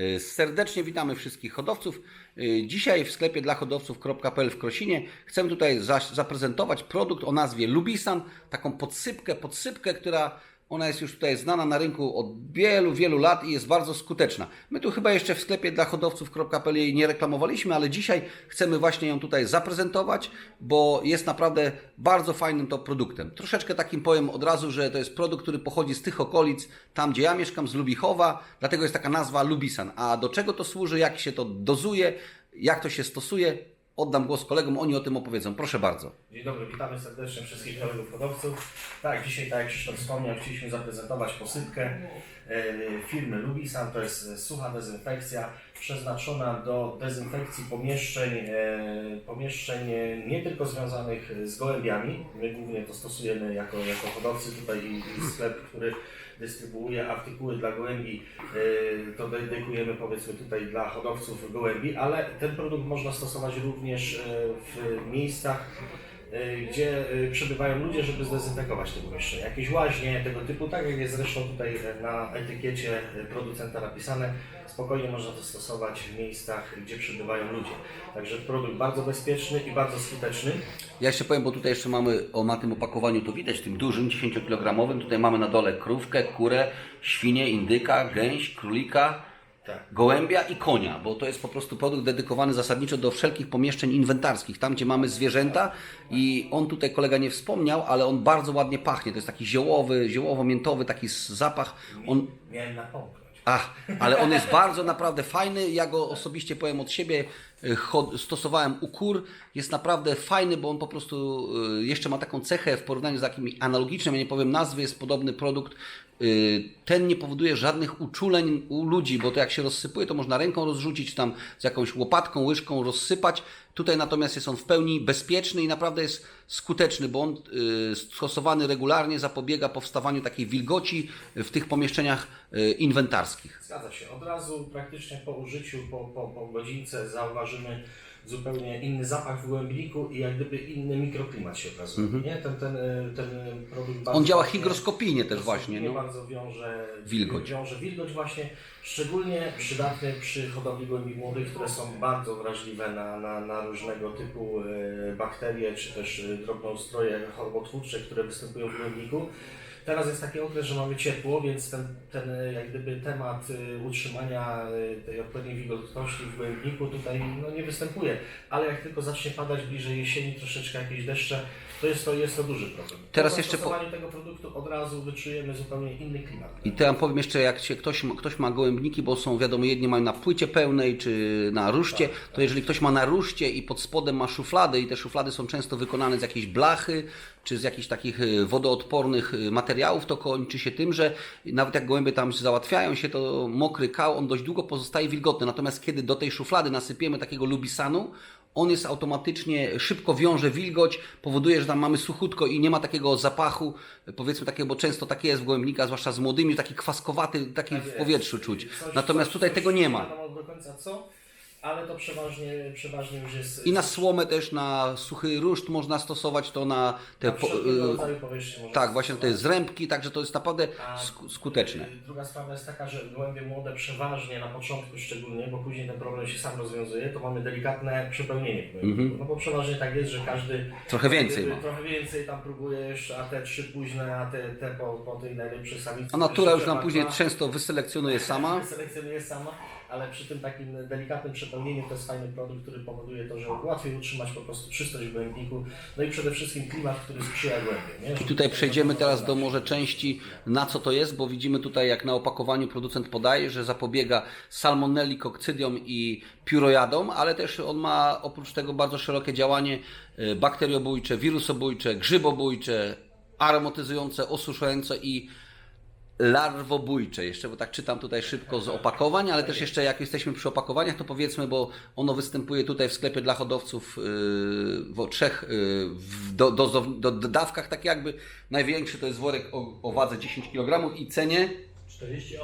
Y, Serdecznie witamy wszystkich hodowców. Y, Dzisiaj w sklepie dla hodowców.pl w Krosinie chcemy tutaj zaprezentować produkt o nazwie Lubisan, taką podsypkę, podsypkę, która ona jest już tutaj znana na rynku od wielu, wielu lat i jest bardzo skuteczna. My tu chyba jeszcze w sklepie dla hodowców.pl jej nie reklamowaliśmy, ale dzisiaj chcemy właśnie ją tutaj zaprezentować, bo jest naprawdę bardzo fajnym to produktem. Troszeczkę takim powiem od razu, że to jest produkt, który pochodzi z tych okolic, tam gdzie ja mieszkam, z Lubichowa, dlatego jest taka nazwa Lubisan. A do czego to służy, jak się to dozuje, jak to się stosuje, oddam głos kolegom, oni o tym opowiedzą. Proszę bardzo. Dzień dobry, witamy serdecznie wszystkich kolegów hodowców. Tak, dzisiaj, tak jak Krzysztof wspomniał, chcieliśmy zaprezentować posypkę e, firmy Lubisan. To jest e, sucha dezynfekcja przeznaczona do dezynfekcji pomieszczeń, e, pomieszczeń nie tylko związanych z gołębiami. My głównie to stosujemy jako, jako hodowcy tutaj i sklep, który dystrybuuje artykuły dla gołębi, e, to dedykujemy powiedzmy tutaj dla hodowców gołębi, ale ten produkt można stosować również e, w miejscach, e, gdzie przebywają ludzie, żeby zdezynfekować te pomieszczenia. Jakieś łaźnie tego typu, tak jak jest zresztą tutaj na etykiecie producenta napisane, spokojnie można to stosować w miejscach, gdzie przebywają ludzie. Także produkt bardzo bezpieczny i bardzo skuteczny. Ja jeszcze powiem, bo tutaj jeszcze mamy, o na tym opakowaniu to widać, tym dużym, 10-kilogramowym. Tutaj mamy na dole krówkę, kurę, świnię, indyka, gęś, królika, Tak. gołębia i konia, bo to jest po prostu produkt dedykowany zasadniczo do wszelkich pomieszczeń inwentarskich, tam gdzie mamy zwierzęta i on tutaj kolega nie wspomniał, ale on bardzo ładnie pachnie. To jest taki ziołowy, ziołowo-miętowy taki zapach. On Miałem napomknąć. Ach, ale on jest bardzo naprawdę fajny. Ja go osobiście powiem od siebie, stosowałem u kur. Jest naprawdę fajny, bo on po prostu y, jeszcze ma taką cechę w porównaniu z takim analogicznym, ja nie powiem nazwy, jest podobny produkt. Y, Ten nie powoduje żadnych uczuleń u ludzi, bo to jak się rozsypuje, to można ręką rozrzucić, tam z jakąś łopatką, łyżką rozsypać. Tutaj natomiast jest on w pełni bezpieczny i naprawdę jest skuteczny, bo on y, stosowany regularnie zapobiega powstawaniu takiej wilgoci w tych pomieszczeniach inwentarskich. Zgadza się. Od razu praktycznie po użyciu, po, po, po godzince zauważymy zupełnie inny zapach w głębniku i jak gdyby inny mikroklimat się okazuje. Nie? Ten, ten, ten produkt Mhm. On działa hygroskopijnie też właśnie. Nie bardzo wiąże Wilgoć. wiąże wilgoć właśnie, szczególnie przydatny przy hodowli gołębi młodych, które są bardzo wrażliwe na, na, na różnego typu e, bakterie, czy też e, drobnoustroje chorobotwórcze, które występują w gołębniku. Teraz jest taki okres, że mamy ciepło, więc ten, ten jak gdyby temat e, utrzymania e, tej odpowiedniej wilgotności w gołębniku tutaj no, nie występuje, ale jak tylko zacznie padać bliżej jesieni troszeczkę jakieś deszcze, to jest to, jest to duży problem. Teraz po jeszcze po- tego produktu od razu wyczujemy zupełnie inny klimat. I ja powiem jeszcze, jak się ktoś, ma- ktoś ma gołębniki, bo są wiadomo, jedni mają na płycie pełnej czy na ruszcie, to jeżeli ktoś ma na ruszcie i pod spodem ma szuflady i te szuflady są często wykonane z jakiejś blachy czy z jakichś takich y, wodoodpornych y, materiałów, to kończy się tym, że nawet jak gołębie tam załatwiają się, to mokry kał, on dość długo pozostaje wilgotny. Natomiast kiedy do tej szuflady nasypiemy takiego lubisanu, on jest automatycznie, szybko wiąże wilgoć, powoduje, że tam mamy suchutko i nie ma takiego zapachu, powiedzmy takiego, bo często takie jest w gołębnikach, zwłaszcza z młodymi, taki kwaskowaty, taki Tak w powietrzu czuć. Coś- Natomiast coś- tutaj coś tego nie ma. do końca co, ale to przeważnie, przeważnie już jest... I na słomę też, na suchy ruszt można stosować to na te... na Po, y, powierzchni tak, właśnie te zrębki, także to jest naprawdę A, skuteczne. y, Druga sprawa jest taka, że gołębie młode przeważnie na początku szczególnie, bo później ten problem się sam rozwiązuje, to mamy delikatne przepełnienie gołębi. No bo przeważnie tak jest, że każdy Mhm. Trochę więcej gdyby ma. Trochę więcej tam próbuje jeszcze, a te trzy późne, a te, te po, po tej najlepszej samicy. A natura już nam później często wyselekcjonuje sama. Selekcjonuje sama, ale przy tym takim delikatnym przepełnieniu to jest fajny produkt, który powoduje to, że łatwiej utrzymać po prostu czystość w gołębniku, no i przede wszystkim klimat, który sprzyja gołębiom. nie? I tutaj przejdziemy teraz do może części, na co to jest, bo widzimy tutaj, jak na opakowaniu producent podaje, że zapobiega salmonelli, kokcydiom i piórojadom, ale też on ma oprócz tego bardzo szerokie działanie y, bakteriobójcze, wirusobójcze, grzybobójcze, aromatyzujące, osuszające i larwobójcze. Jeszcze, bo tak czytam tutaj szybko z opakowań, ale też jeszcze jak jesteśmy przy opakowaniach, to powiedzmy, bo ono występuje tutaj w sklepie dla hodowców yy, w trzech yy, w do, do, do, dawkach, tak jakby największy to jest worek o, o wadze 10 kg i cenie 48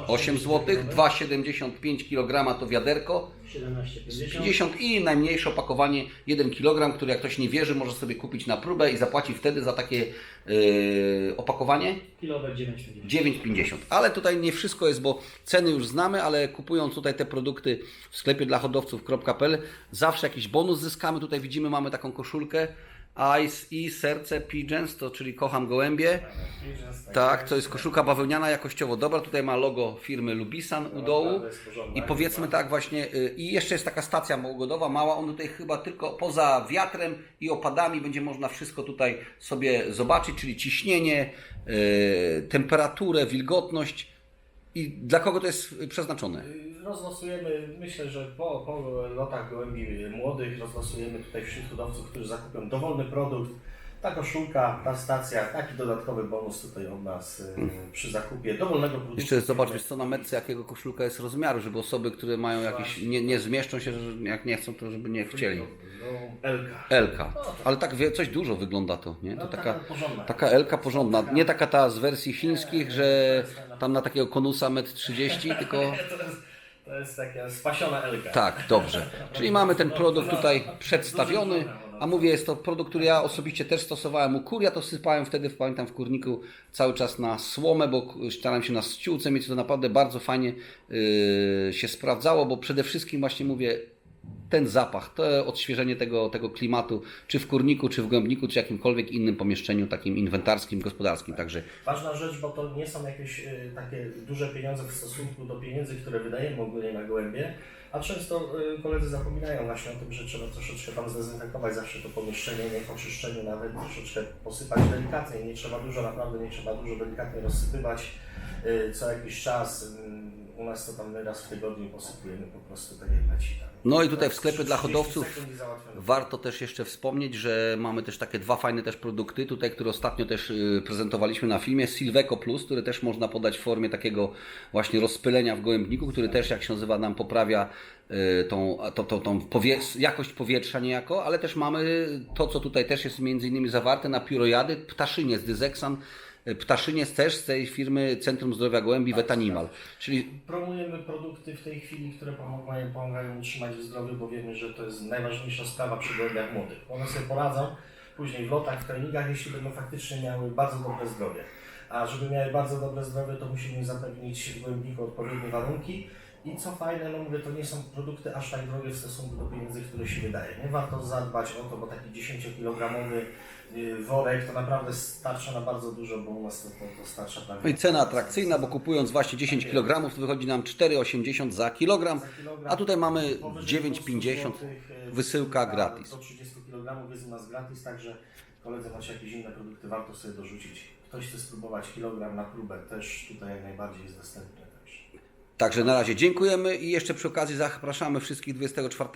8 zł, 2,75 kg to wiaderko, 17,50 50 i najmniejsze opakowanie 1 kg, które jak ktoś nie wierzy, może sobie kupić na próbę i zapłaci wtedy za takie yy, opakowanie? Kilowek 9,50 9,50. Ale tutaj nie wszystko jest, bo ceny już znamy, ale kupując tutaj te produkty w sklepie dla hodowców.pl zawsze jakiś bonus zyskamy. Tutaj widzimy, mamy taką koszulkę Ice i serce Pigeons, to czyli kocham gołębie. Tak, to jest koszulka bawełniana, jakościowo dobra. Tutaj ma logo firmy Lubisan u dołu. I powiedzmy tak właśnie, y, i jeszcze jest taka stacja pogodowa mała, on tutaj chyba tylko poza wiatrem i opadami będzie można wszystko tutaj sobie zobaczyć, czyli ciśnienie, y, temperaturę, wilgotność i dla kogo to jest przeznaczone? Rozlosujemy, myślę, że po, po lotach gołębi młodych rozlosujemy tutaj wśród hodowców, którzy zakupią dowolny produkt. Ta koszulka, ta stacja, taki dodatkowy bonus tutaj od nas y, przy zakupie dowolnego produktu. Jeszcze zobacz, wiesz co na metce, jakiego koszulka jest rozmiaru, żeby osoby, które mają jakieś, nie, nie zmieszczą się, że jak nie chcą, to żeby nie chcieli. No, Elka. Elka. Ale tak wie- coś dużo wygląda to, nie? To No, taka, taka porządna. taka Elka porządna. Nie taka ta z wersji chińskich, że tam na takiego konusa 1,30 m, tylko... To jest, to jest taka spasiona Elka. Tak, dobrze. Czyli mamy ten produkt tutaj przedstawiony, a mówię, jest to produkt, który ja osobiście też stosowałem u kur. Ja to sypałem wtedy, pamiętam, w kurniku cały czas na słomę, bo starałem się na ściółce mieć, to naprawdę bardzo fajnie yy, się sprawdzało, bo przede wszystkim właśnie mówię, ten zapach, to odświeżenie tego, tego klimatu, czy w kurniku, czy w gąbniku, czy jakimkolwiek innym pomieszczeniu takim inwentarskim, gospodarskim. Także Ważna rzecz, bo to nie są jakieś y, takie duże pieniądze w stosunku do pieniędzy, które wydajemy ogólnie na gołębie, a często y, koledzy zapominają właśnie o tym, że trzeba troszeczkę tam zdezynfekować zawsze to pomieszczenie, nie po czyszczeniu nawet troszeczkę posypać delikatnie, nie trzeba dużo, naprawdę nie trzeba dużo delikatnie rozsypywać y, co jakiś czas. U nas to tam raz w tygodniu posypujemy po prostu tak jak leci. Tam. No i tutaj w sklepie dla 30 hodowców. Warto też jeszcze wspomnieć, że mamy też takie dwa fajne też produkty tutaj, które ostatnio też y, prezentowaliśmy na filmie. Silveco Plus, który też można podać w formie takiego właśnie rozpylenia w gołębniku, który też jak się nazywa nam poprawia y, tą, tą powie jakość powietrza niejako, ale też mamy to, co tutaj też jest między innymi zawarte na piórojady, ptaszyniec, dyzeksan, y, ptaszyniec też z tej firmy Centrum Zdrowia Gołębi Vetanimal. Czyli Promujemy produkty w tej chwili, które pomagają, pomagają utrzymać w zdrowiu, bo wiemy, że to jest najważniejsza sprawa przy gołębiach młodych. One sobie poradzą później w lotach, w treningach, jeśli będą faktycznie miały bardzo dobre zdrowie. A żeby miały bardzo dobre zdrowie, to musimy im zapewnić w gołębniku odpowiednie warunki. I co fajne, no mówię, to nie są produkty aż tak drogie w stosunku do pieniędzy, które się wydaje. Nie warto zadbać o to, bo taki 10-kilogramowy y, worek to naprawdę starcza na bardzo dużo, bo u nas to, to, to starcza prawie. no i cena atrakcyjna, bo kupując właśnie 10 kg, to wychodzi nam 4,80 za kilogram. Za kilogram. A tutaj mamy Powyżej 9,50 200 złotych, e, wysyłka gratis. Do 30 kg jest u nas gratis, także koledzy macie jakieś inne produkty, warto sobie dorzucić. Ktoś chce spróbować kilogram na próbę, też tutaj jak najbardziej jest dostępny. Także. Na razie dziękujemy i jeszcze przy okazji zapraszamy wszystkich 24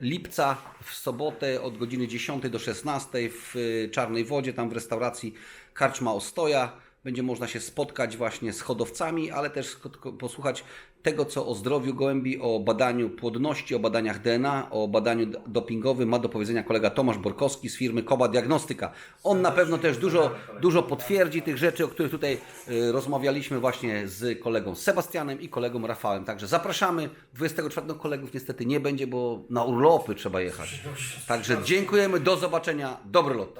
lipca w sobotę od godziny 10 do 16 w y, Czarnej Wodzie, tam w restauracji Karczma Ostoja. Będzie można się spotkać właśnie z hodowcami, ale też posłuchać tego, co o zdrowiu gołębi, o badaniu płodności, o badaniach DNA, o badaniu dopingowym ma do powiedzenia kolega Tomasz Borkowski z firmy Koba Diagnostyka. On na pewno też dużo, dużo potwierdzi tych rzeczy, o których tutaj y, rozmawialiśmy właśnie z kolegą Sebastianem i kolegą Rafałem. Także zapraszamy. 24 kolegów niestety nie będzie, bo na urlopy trzeba jechać. Także dziękujemy, do zobaczenia, dobry lot.